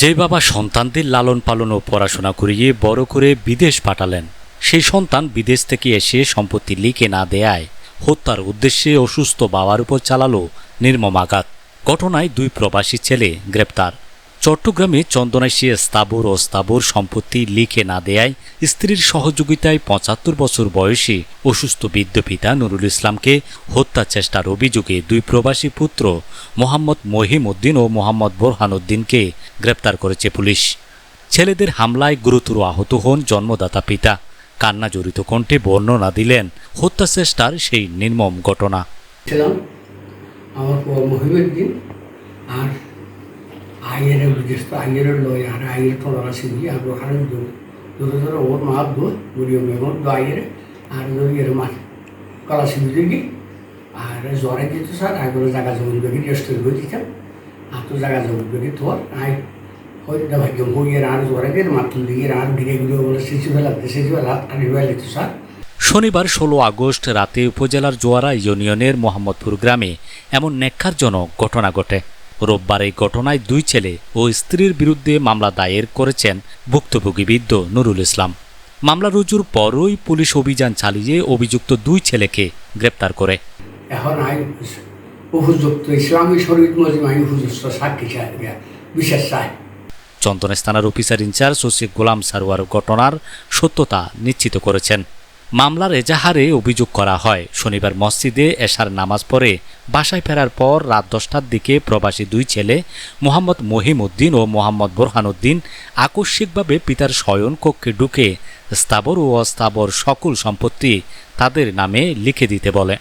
যে বাবা সন্তানদের লালন পালন ও পড়াশোনা করিয়ে বড় করে বিদেশ পাঠালেন, সেই সন্তান বিদেশ থেকে এসে সম্পত্তি লিখে না দেয়ায় হত্যার উদ্দেশ্যে অসুস্থ বাবার উপর চালালো নির্মম আঘাত। ঘটনায় দুই প্রবাসী ছেলে গ্রেপ্তার। চট্টগ্রামে চন্দনাশী স্থাবর ও স্থাবর সম্পত্তি লিখে না দেয়ায় স্ত্রীর সহযোগিতায় পঁচাত্তর বছর বয়সী অসুস্থ বৃদ্ধ পিতা নুরুল ইসলামকে হত্যা চেষ্টার অভিযোগে দুই প্রবাসী পুত্র মোহাম্মদ মহিম উদ্দিন ও মোহাম্মদ বোরহান উদ্দিনকে গ্রেপ্তার করেছে পুলিশ। ছেলেদের হামলায় গুরুতর আহত হন জন্মদাতা পিতা। কান্না জড়িত কণ্ঠে বর্ণনা দিলেন, হত্যা চেষ্টার সেই নির্মম ঘটনা। আমার তো টলার আছে দিয়ে আর ওখানে ধরে ধরে ওর মা দো গরিব মেঘন দো আইয়ের আর জ্বরে যেত স্যার এগুলো জায়গা জমি বেগে রেস্ট করে দিতাম আর তো জায়গা জমি বেগে তোর আই হয়তো ভাগ্য হইয়ের আর জ্বরে গেলে মাতুল দিয়ে আর ঘিরে ঘিরে বলে শিশু বেলা শিশু বেলা বেলা স্যার শনিবার ষোলো আগস্ট রাতে উপজেলার জোয়ারা ইউনিয়নের মোহাম্মদপুর গ্রামে এমন নেক্ষারজনক ঘটনা ঘটে। রোববার এই ঘটনায় দুই ছেলে ও স্ত্রীর বিরুদ্ধে মামলা দায়ের করেছেন ভুক্তভোগী বৃদ্ধ নুরুল ইসলাম। মামলা রুজুর পরই পুলিশ অভিযান চালিয়ে অভিযুক্ত দুই ছেলেকে গ্রেপ্তার করে। এখন উপযুক্ত ইসলামী মজিম আইন সাক্ষী বিশেষ চাই। চন্দনেশ থানার officer incharge OC Golam Sarwar ঘটনার সত্যতা নিশ্চিত করেছেন। মামলার এজাহারে অভিযোগ করা হয়। শনিবার মসজিদে এশার নামাজ পড়ে বাসায় ফেরার পর রাত দশটার দিকে প্রবাসী দুই ছেলে, মোহাম্মদ মহিম উদ্দিন ও মোহাম্মদ বোরহান উদ্দিন আকস্মিকভাবে পিতার শয়ন কক্ষে ঢুকে স্থাবর ও অস্থাবর সকল সম্পত্তি তাদের নামে লিখে দিতে বলে।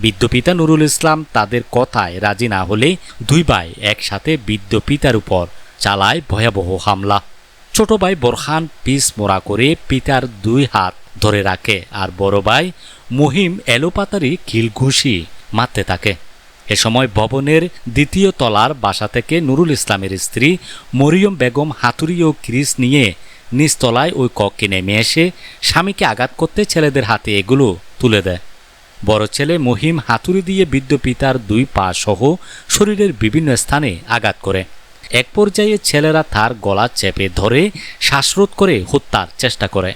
বৃদ্ধ পিতা নুরুল ইসলাম তাদের কথায় রাজি না হলে দুই ভাই একসাথে বৃদ্ধ পিতার উপর চালায় ভয়াবহ হামলা। ছোট ভাই বোরহান পিস মোড়া করে পিতার দুই হাত ধরে রাখে আর বড় ভাই মহিম এলোপাতারি কিল ঘুষি মারতে থাকে। এ সময় ভবনের দ্বিতীয় তলার বাসা থেকে নুরুল ইসলামের স্ত্রী মরিয়ম বেগম হাতুড়ি ও ক্রিস নিয়ে নিচতলায় ওই কক্ষে নেমে এসে স্বামীকে আঘাত করতে ছেলেদের হাতে এগুলো তুলে দেয়। বড় ছেলে মহিম হাতুড়ি দিয়ে বৃদ্ধ পিতার দুই পা সহ শরীরের বিভিন্ন স্থানে আঘাত করে। এক পর্যায়ে ছেলেরা তার গলা চেপে ধরে শ্বাসরোধ করে হত্যার চেষ্টা করে।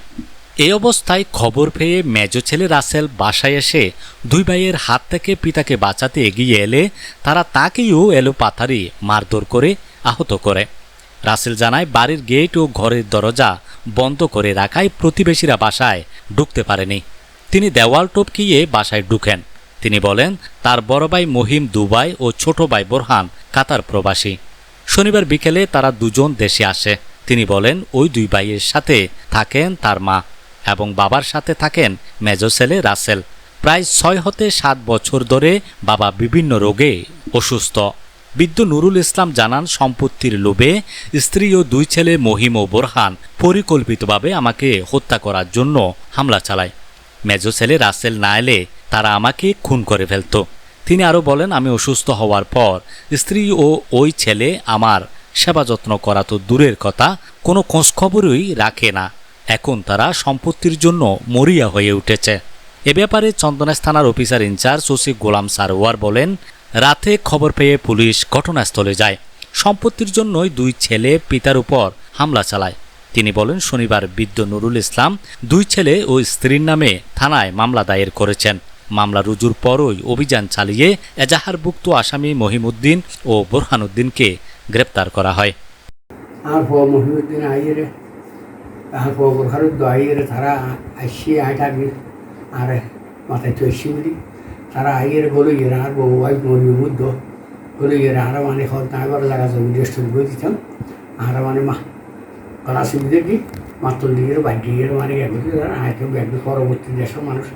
এই অবস্থায় খবর পেয়ে মেজ ছেলে রাসেল বাসায় এসে দুই ভাইয়ের হাত থেকে পিতাকে বাঁচাতে এগিয়ে এলে তারা তাকেও এলো পাথারি মারধর করে আহত করে। রাসেল জানায়, বাড়ির গেট ও ঘরের দরজা বন্ধ করে রাখায় প্রতিবেশীরা বাসায় ঢুকতে পারেনি। তিনি দেওয়াল টপকিয়ে বাসায় ঢুকেন। তিনি বলেন, তার বড় ভাই মহিম দুবাই ও ছোট ভাই বোরহান কাতার প্রবাসী। শনিবার বিকেলে তারা দুজন দেশে আসে। তিনি বলেন, ওই দুই ভাইয়ের সাথে থাকেন তার মা। এবং বাবার সাথে থাকেন মেজ ছেলে রাসেল। প্রায় ছয় হতে সাত বছর ধরে বাবা বিভিন্ন রোগে অসুস্থ। বৃদ্ধ নুরুল ইসলাম জানান, সম্পত্তির লোভে স্ত্রী ও দুই ছেলে মহিম ও বোরহান পরিকল্পিতভাবে আমাকে হত্যা করার জন্য হামলা চালায়। মেজ ছেলে রাসেল না এলে তারা আমাকে খুন করে ফেলত। তিনি আরও বলেন, আমি অসুস্থ হওয়ার পর স্ত্রী ও ওই ছেলে আমার সেবা যত্ন করা তো দূরের কথা, কোনো খোঁজখবরই রাখে না। এখন তারা সম্পত্তির জন্য মরিয়া হয়ে উঠেছে। এ ব্যাপারে চন্দনাস থানার officer incharge OC Golam Sarwar বলেন, রাতে খবর পেয়ে পুলিশ ঘটনাস্থলে যায়। সম্পত্তির জন্যই দুই ছেলে পিতার উপর হামলা চালায়। তিনি বলেন, শনিবার বৃদ্ধ নুরুল ইসলাম দুই ছেলে ও স্ত্রীর নামে থানায় মামলা দায়ের করেছেন। মামলা রুজুর পরই অভিযান চালিয়ে এজাহারভুক্ত আসামি মহিমুদ্দিন ও বোরহানুদ্দিনকে গ্রেপ্তার করা হয়। আর বোরখানুদ্দ আইয়ের তারা আসি আইটাবি আর মাথায় এসি বলি। তারা আইয়ের বলে ইয়ে আর বহু ভাই মরি বুদ্ধ বলে ইয়ে আর মানে হল তাইবার জায়গা জমি আর মানে মা কলা সুবিধে কি মাত্র দিকে বাড়ি মানে পরবর্তী দেশের মানুষ।